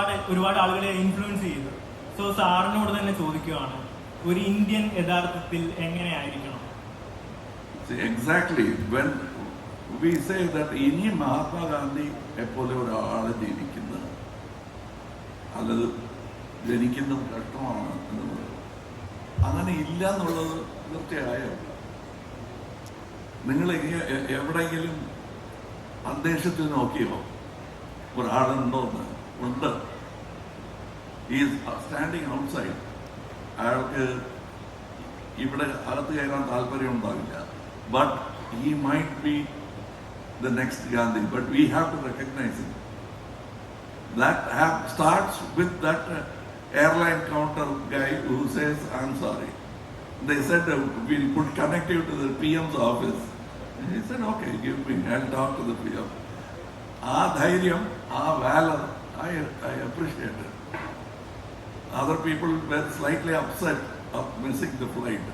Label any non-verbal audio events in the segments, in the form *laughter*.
ഒരുപാട് ഒരുപാട് ആളുകളെ ഇൻഫ്ലുവൻസ് ചെയ്തു സോ സാറിനോട് തന്നെ ചോദിക്കുകയാണ് ഒരു ഇന്ത്യൻ യഥാർത്ഥത്തിൽ എങ്ങനെയായിരിക്കണം? Exactly when we say that ഇനി മഹാത്മാഗാന്ധി എപ്പോലെ ഒരാൾ ജനിക്കുന്നത് അല്ലത് ജനിക്കുന്നത് ഘട്ടമാണ് എന്ന് പറയും. അങ്ങനെ ഇല്ല എന്നുള്ളത് തീർച്ചയായും നിങ്ങൾ എവിടെയെങ്കിലും അന്തരീക്ഷത്തിൽ നോക്കിയോ? ഒരാളുണ്ടോന്ന്? ഉണ്ട് ഈ സ്റ്റാൻഡിങ് ഔട്ട്സൈഡ് അയാൾക്ക് ഇവിടെ അകത്ത് കയറാൻ താല്പര്യം ഉണ്ടാവില്ല but he might be the next Gandhi but we have to recognise it that have starts with that airline counter Guy who says I am sorry they said uh, we'll put connect you to the PM's office. And he said, okay, give me, I'll talk to the PM. ആ ധൈര്യം ആ വാലർ I I appreciate Other people were slightly upset of missing the flight.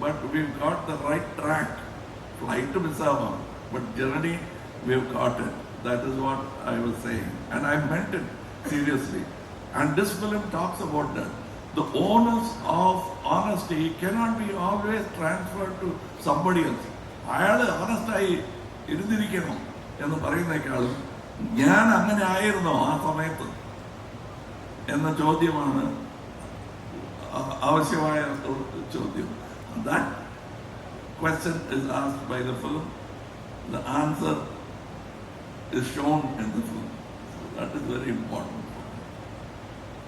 But we've got the right track. Flight miss ആവാം. But journey, we've got it. That is what I was saying. And I meant it seriously. And this film talks about that. The onus of honesty cannot be always transferred to somebody else. അയാൾ ഓണസ്റ്റായി ഇരുന്നിരിക്കണം എന്ന് പറയുന്നേക്കാളും ഞാൻ അങ്ങനെ ആയിരുന്നോ ആ സമയത്ത് എന്ന ചോദ്യമാണ് ആ- ആവശ്യമായ ഒരു ചോദ്യം that question is ആസ്ഡ് by the film the answer is shown in the film that is very important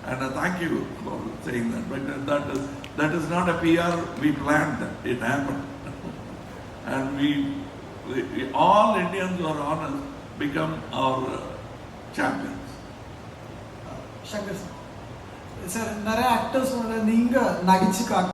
And uh, thank you for saying that. But uh, that is that is not a PR. We planned that. It happened. *laughs* and we, we, we- all Indians who are honest become our uh, champions. Shankar sir sir நிறைய actors வந்து நீங்க நடிச்சு காட்டு